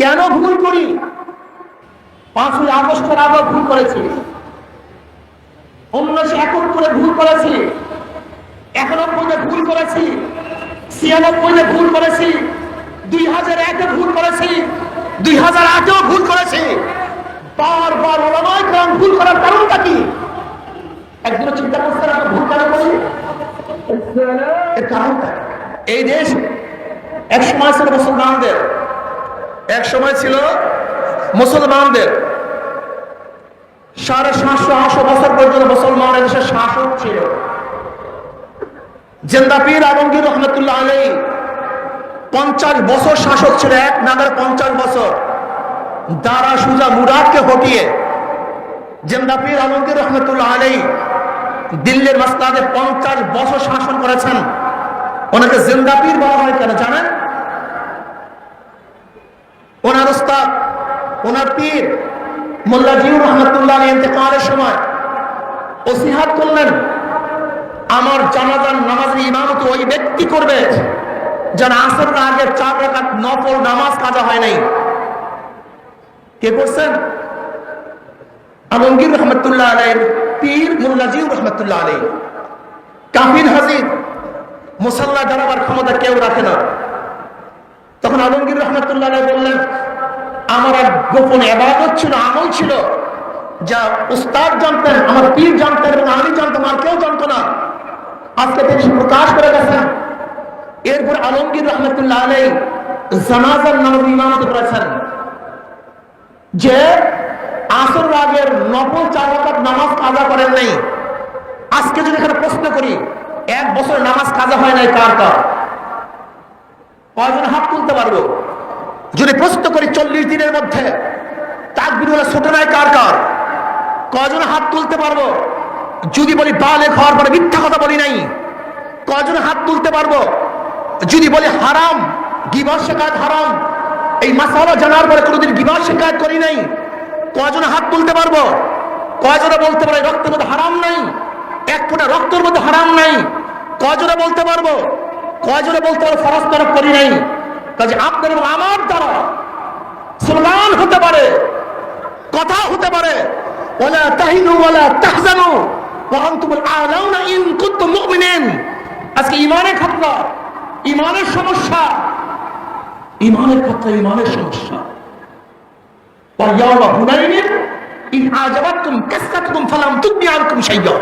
কেন ভুল করি? পাঁচই আগস্টের আগে ভুল করেছি। উনিশশো একাত্তরে ভুল করেছি। একানব্বইতে ভুল করেছি। ছিয়ানব্বইতে ভুল করেছি। দুই হাজার একে ভুল করেছি। দুই হাজার আটেও ভুল করেছি। বারবার ওলামায় গ্রাম ভুল করার কারণটা কি? একদিন চিন্তা করতে আমরা ভুল করি? কারণটা। এই দেশ এক সময় ছিল মুসলমানদের এক সময় ছিল মুসলমানদের। সাড়ে সাতশো, আটশো বছর পর্যন্ত মুসলমান দেশের শাসক ছিল। জেন্দাপির আলমগীর রহমতুল্লাহ আলী পঞ্চাশ বছর শাসক ছিল, এক নাগার পঞ্চাশ বছর। দারা সুজা মুরাদকে হটিয়ে জেন্দাপির আলমগীর রহমতুল্লাহ আলী দিল্লির মাস্তাদে পঞ্চাশ বছর শাসন করেছেন। ওনাকে জিন্দাপির বলা হয় কেন জানেন ওনার উস্তাদ ওনার পীর মোল্লা জিউর রহমতুল্লাহ ইন্তেকালের সময় ওসিহাত করলেন, আমার জানাজান নামাজের ইমামত ওই ব্যক্তি করবে যারা আসর আগে চার রাকাত নফল নামাজ কাজা হয় নাই। কে করছেন? আলমগীর রহমতুল্লাহ আলাই পীর মোল্লা জিউর রহমতুল্লাহ আলাই কাফির হাজির, মুসাল্লা দাঁড়াবার ক্ষমতা কেউ রাখে না। তখন আলমগীর রহমতুল্লাহ আলাই বললেন আমার এক গোপন এবাদত ছিল, আমল ছিল, যা উস্তাদ জানতেন, আমার পীর জানতেন এবং আমি জানতাম আর কেউ জানতো না। আজকে তিনি প্রকাশ করে গেছেন। এরপর আলমগীর রহমতুল্লাহ আলাই জানাজার নামের ইমামত করেছেন, যে আসর রাগের নফল চার নামাজ কাজা করেন নাই। আজকে যদি এখানে প্রশ্ন করি, এক বছর নামাজ কাজা হয় নাই কার? কয়জন হাত তুলতে পারব? যদি প্রশ্ন করি চল্লিশ দিনের মধ্যে, তাকবির হলে ছোট নাই কার কার? কয়জন হাত তুলতে পারব? যদি বলি বালে খাওয়ার পরে মিথ্যা কথা বলি নাই, কয়জন হাত তুলতে পারব? যদি বলি হারাম গিবার শেখায়ত হারাম, এই মাসালা জানার পরে কোনোদিন গিবার শেখায়ত করি নাই, কয়জন হাত তুলতে পারব? কয়জনে বলতে পারে রক্তের মধ্যে হারাম নাই, এক ফোঁটা রক্তের মধ্যে হারাম নাই, কয়জনে বলতে পারব? কয়জনে বলতে পারব তরফ করি নাই? কাজে আপনার এবং আমার দ্বারা সুলান হতে পারে, কথা হতে পারে। ওলা তাহিনু ওলা তাহজানু। ওয়ান্তুমুল আলাউনা ইন কুনতুম মুমিনিন। আজকে ইমানের খতরা ইমানের সমস্যা। ইমানের খতরা ইমানের সমস্যা। ওয়া ওয়াইয়াউমা হুনাইনিন, ইন আজাবাতকুম কাসরাতুকুম ফালাম তুবি আনকুম শাইয়্যা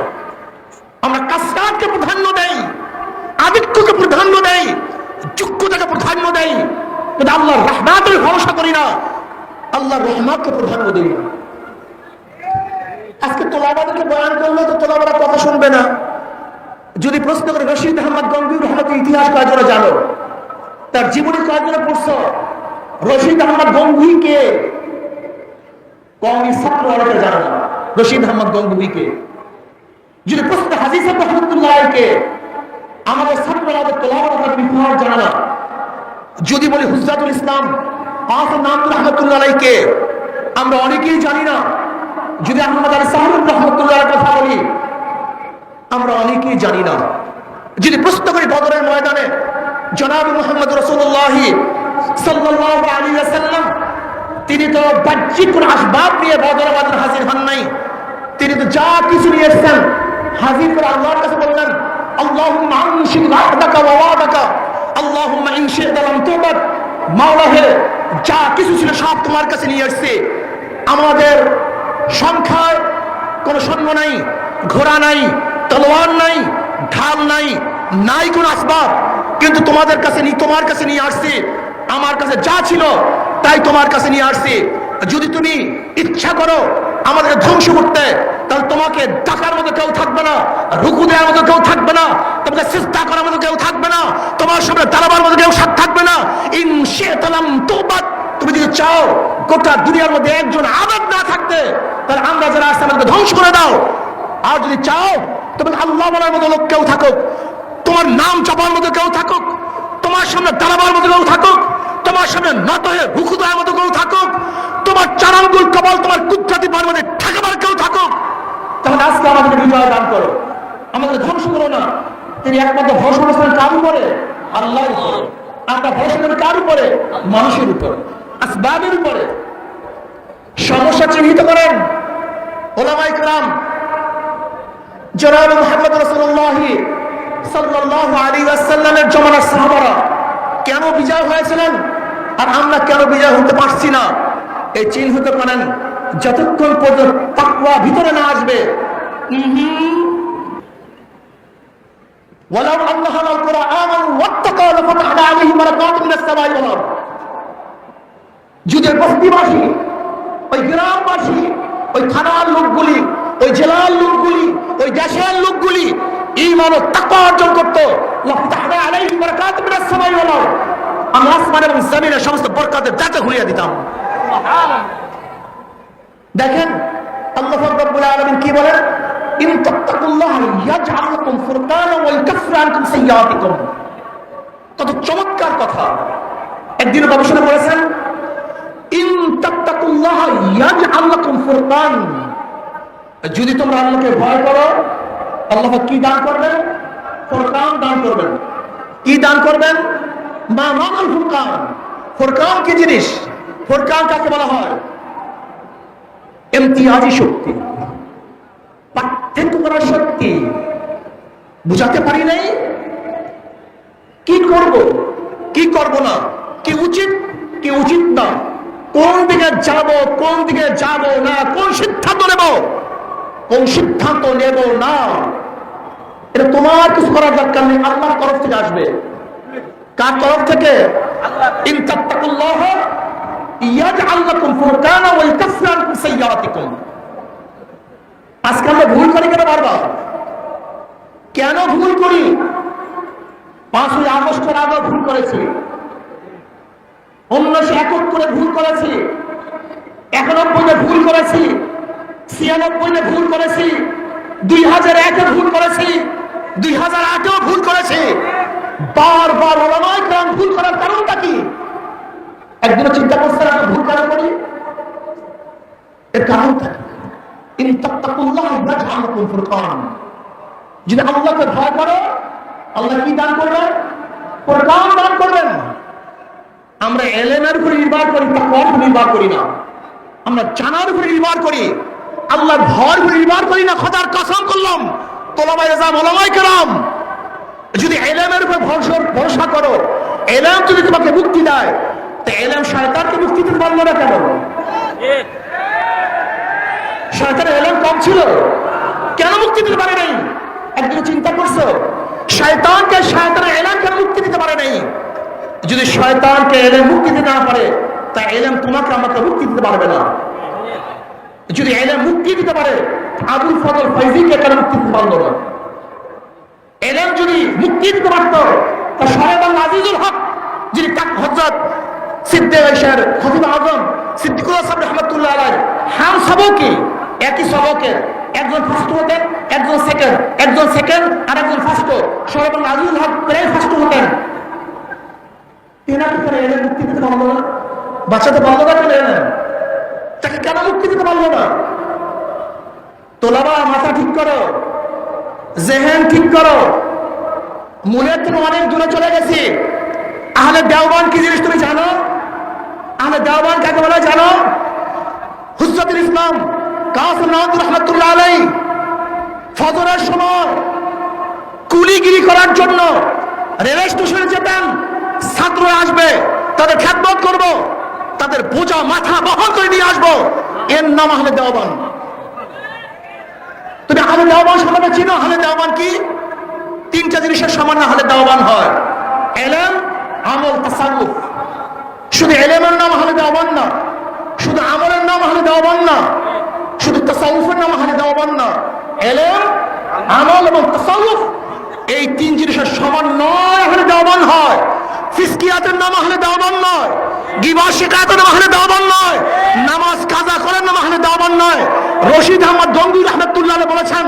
আমরা কাসাতকে প্রাধান্য দেই, আদিত্যকে প্রাধান্য দেই। যোগ্যতাকে প্রাধান্য দেই কিন্তু আল্লাহর রহমাতের ভরসা করি না। আল্লাহর রহমাতকে প্রাধান্য দিই আজকে তোলাবাদেরকে বয়ান করলে তো তোলাবারা কথা শুনবে না। যদি প্রশ্ন করে রশিদ আহমদ গঙ্গির রহমতের ইতিহাস কয়েকজনে জানো? তার জীবনী কয়েকজনে পড়ছো? রশিদ আহমদ গঙ্গুইকে কংগ্রেস ছাত্র অনেকে জানে রশিদ আহমদ গঙ্গুইকে যদি প্রশ্ন হাজির সাহেব রহমতুল্লাহকে আমাদের ছাত্র আমাদের তোলাবাদের বিভাগ জানে যদি বলি হুজরাতুল ইসলাম আসর নামুল রহমতুল্লাহকে আমরা অনেকেই জানি না। যদি আহমদ আলী রহমতুল্লাহ কথা বলি, আমরা অনেকেই জানি না। যদি প্রশ্ন করি বদরের ময়দানে, জনাব মোহাম্মদ রসুল্লাহ সাল্লাহ আলী সাল্লাম তিনি তো বাহ্যিক কোন আসবাব নিয়ে বদর বাদর হাজির হন নাই। তিনি তো যা কিছু নিয়ে এসছেন হাজির করে আল্লাহর কাছে বললেন আনশিদ ওয়াহদাকা ওয়া ওয়াদাকা। আল্লাহুম্মা ইন শি'তা লাম তুবাদ। মাওলা হে, যা কিছু ছিল সব তোমার কাছে নিয়ে আসছে। আমাদের সংখ্যায় কোনো সৈন্য নাই, ঘোড়া নাই, তলোয়ার নাই, ঢাল নাই নাই কোন আসবাব। কিন্তু তোমাদের কাছে তোমার কাছে নিয়ে আসছি। আমার কাছে যা ছিল, তাই তোমার কাছে নিয়ে আসছি। যদি তুমি ইচ্ছা করো আমাদের ধ্বংস করতে তাহলে তোমাকে ডাকার মতো কেউ থাকবে না, রুকু দেওয়ার মতো কেউ থাকবে না, তোমাকে চেষ্টা করার মতো কেউ থাকবে না, তোমার সামনে দাঁড়াবার মতো কেউ সাথ থাকবে না। ইন তোবাদ তুমি যদি চাও গোটা দুনিয়ার মধ্যে একজন আবাদ না থাকতে, তাহলে আমরা যারা আসছে আমাদেরকে ধ্বংস করে দাও। আর যদি চাও, তবে আল্লাহ বলার মতো লোক কেউ থাকুক, তোমার নাম চাপার মতো কেউ থাকুক তোমার সামনে দাঁড়াবার মতো কেউ থাকুক, তোমার সামনে নত হয়ে রুখু দেওয়ার মতো কেউ থাকুক, তোমার চারাঙ্গুল কপাল, তোমার কুদ্রাতি পার মধ্যে ঠেকাবার কেউ থাকুক। তাহলে আজকে আমাদেরকে বিজয় দান করো। আমাদের ধ্বংস করো না। তিনি একমাত্র ভরসা করেছিলেন কার উপরে, আল্লাহর উপরে। আমরা ভরসা করি কার উপরে? মানুষের উপর। আসবাবের উপরে। সমস্যা চিহ্নিত করেন ওলামাই কালাম জনাব মোহাম্মদ রসুল্লাহ সাল্লাল্লাহু আলাইহি ওয়াসাল্লামের জমানার সাহাবারা কেন বিজয় হয়েছিলেন আর আমরা কেন বিজয় হতে পারছি না এই চিহ্ন হতে পারেন যতক্ষণ পর্যন্ত তাকওয়া ভিতরে না আসবে উহুম। ولو أنهم القرى آمنوا واتقوا لفتحنا عليهم بركات من السماء والأرض যদি বস্তিবাসী ওই গ্রামবাসী ওই থানার লোকগুলি ওই জেলার লোকগুলি ওই দেশের লোকগুলি ইমান ও তাকওয়া অর্জন করতো। লাফতাহনা আলাইহিম বারাকাতুম মিনাস সামাই ওয়াল আরদ। আমি আসমান এবং জমিনের সমস্ত বরকতের দাঁতে ঘুরিয়ে দিতাম। দেখেন, আল্লাহ রাব্বুল আলামিন কি বলেন? ইন তাত্তাকুল্লাহ ইয়াজআল লাকুম ফুরকানা ওয়া ইউকাফির আনকুম সাইয়্যাতিকুম। কত চমৎকার কথা। একদিন গবেষণা করেছেন, ইন তাত্তাকুল্লাহ ইয়াজআল লাকুম ফুরকান। যদি তোমরা আল্লাহকে ভয় করো আল্লাহ কি দান করবেন? ফুরকান দান করবেন। কি দান করবেন? মা মানাল ফুরকান। ফুরকান কি জিনিস? ফুরকান কাকে বলা হয়? ইমতিয়াজি শক্তি। পার্থক্য করার শক্তি। বুঝাতে পারি নাই? কি করব? কি করব না? কি উচিত? কি উচিত না? কোন দিকে যাব, কোন দিকে যাব না? কোন সিদ্ধান্ত নেব? কোন সিদ্ধান্ত নেব না। এটা তোমার কিছু করার দরকার নেই, আল্লাহর তরফ থেকে আসবে। কার তরফ থেকে? আনকুম আজকে ভুল করি কেন কেন ভুল করি? আগস্টের আগে ভুল করেছি। একাত্তরে ভুল করেছি। ভুল করেছি। ছিয়ানব্বইতে ভুল করেছি দুই হাজার একে ভুল করেছি দুই হাজার আটেও ভুল করেছি। বারবার ওলামায় গ্রাম ভুল করার কারণটা কি? একদিনও চিন্তা করছে আমরা ভুল কেন করি? এর কারণটা যদি আল্লাহকে ভয় করো, আল্লাহ কি দান করবেন? ফুরকান দান করবেন। আমরা এলেমের উপরে নির্ভর করি, তাকওয়ার উপরে নির্ভর করি না। আমরা জানার উপরে নির্ভর করি। আল্লাহর উপরে নির্ভর করি না, খোদার কসম করলাম। তোলামাই রাজাম ওলামাই কেরাম, যদি এলেমের উপর ভরসা করো, এলেম যদি তোমাকে মুক্তি দেয়, তো এলেম শয়তানকে মুক্তি দিতে পারল না কেন? শয়তানের এলেম কম ছিল। কেন মুক্তি দিতে পারে নাই? একদিন চিন্তা করছ, শয়তানকে শয়তানের এলেম কেন মুক্তি দিতে পারে নাই? যদি শয়তানকে এলেম মুক্তি দিতে না পারে, তা এলেম তোমাকে আমাকে মুক্তি দিতে পারবে না। যদি এলেম মুক্তি দিতে পারে, আবুল ফজল ফৈজিকে কেন মুক্তি পারল না। এলেম যদি মুক্তি দিতে পারত, তা সাহেব আজিজুল হক, যিনি কাক হজরত সিদ্দিক আইসার খতিব আজম সিদ্দিকুল হাসান রহমতুল্লাহ আলাই হাম সবকে, একই সবকে, একজন ফার্স্ট হতেন একজন সেকেন্ড একজন সেকেন্ড আর একজন ফার্স্ট সাহেব আজিজুল হক প্রায় ফার্স্ট হতেন তেনাকে কেন এলেম মুক্তি দিতে পারল না? বাচ্চাতে পারল না কেন তাকে কেন মুক্তি দিতে পারল না? তোলাবা মাথা ঠিক করো, জেহেন ঠিক করো। মনের থেকে অনেক দূরে চলে গেছি। আহলে দেওবান কি জিনিস তুমি জানো? আহলে দেওবান কাকে বলে জানো? হুজরতুল ইসলাম ফজরের সময় কুলিগিরি করার জন্য রেল স্টেশনে যেতেন ছাত্ররা আসবে, তাদের খ্যাতমত করব। তাদের বোঝা মাথা বহন করে নিয়ে আসব। এর নাম আহলে দেওবান তুমি আহলে দেওবান সম্পর্কে চিনো? আহলে দেওবান কি? তিনটা জিনিসের সামান্য আহলে দেওবান হয়। এলেম, আমল তাসাউফ শুধু এলেমের নাম আহলে দেওবান না, শুধু আমলের নাম আহলে দেওবান না, শুধু তাসাউফের নাম আহলে দেওবান না। এলেম, আমল এবং তাসাউফ এই তিন জিনিসের সমন্বয় আহলে দেওবান হয়। ফিসকিয়াতের নাম আহলে দেওবান নয়। গিবা শিকায়তের নাম আহলে দেওবান নয়। নামাজ কাজা করার নাম আহলে দেওবান নয়। রশিদ আহমদ গঙ্গুর রহমতুল্লাহ বলেছেন,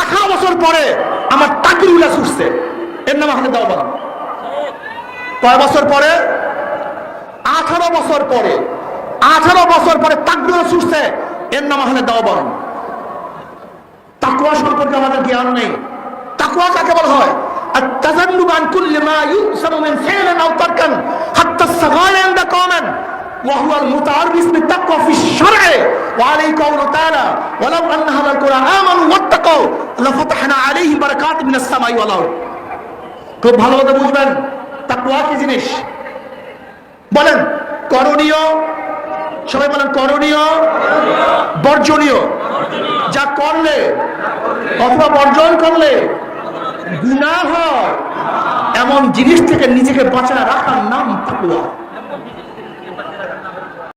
আঠারো বছর পরে আমার তাকরিউল্লাহ ছুটছে এর নাম আহলে দেওবান কয় বছর পরে? আঠারো বছর পরে। আঠারো বছর পরে তাকরিউল্লাহ ছুটছে এর নাম আহলে দেওবান তাকুয়া সম্পর্কে আমাদের জ্ঞান নেই। তাকুয়া কাকে বলা হয়? التذنب عن كل ما يؤثر من فعل او تركا حتى الصغائر عند قوم وهو المتعرف بالتقوى في الشرع وعليه قوله تعالى ولو أن أهل القرى آمنوا واتقوا لفتحنا عليهم بركات من السماء والأرض খুব ভালো মতো বুঝবেন তাকওয়া কি জিনিস বলেন করণীয় সবাই বলেন করণীয় বর্জনীয় যা করলে অথবা বর্জন করলে গুনাহ হয় এমন জিনিস থেকে নিজেকে বাঁচায় রাখার নাম তাকওয়া।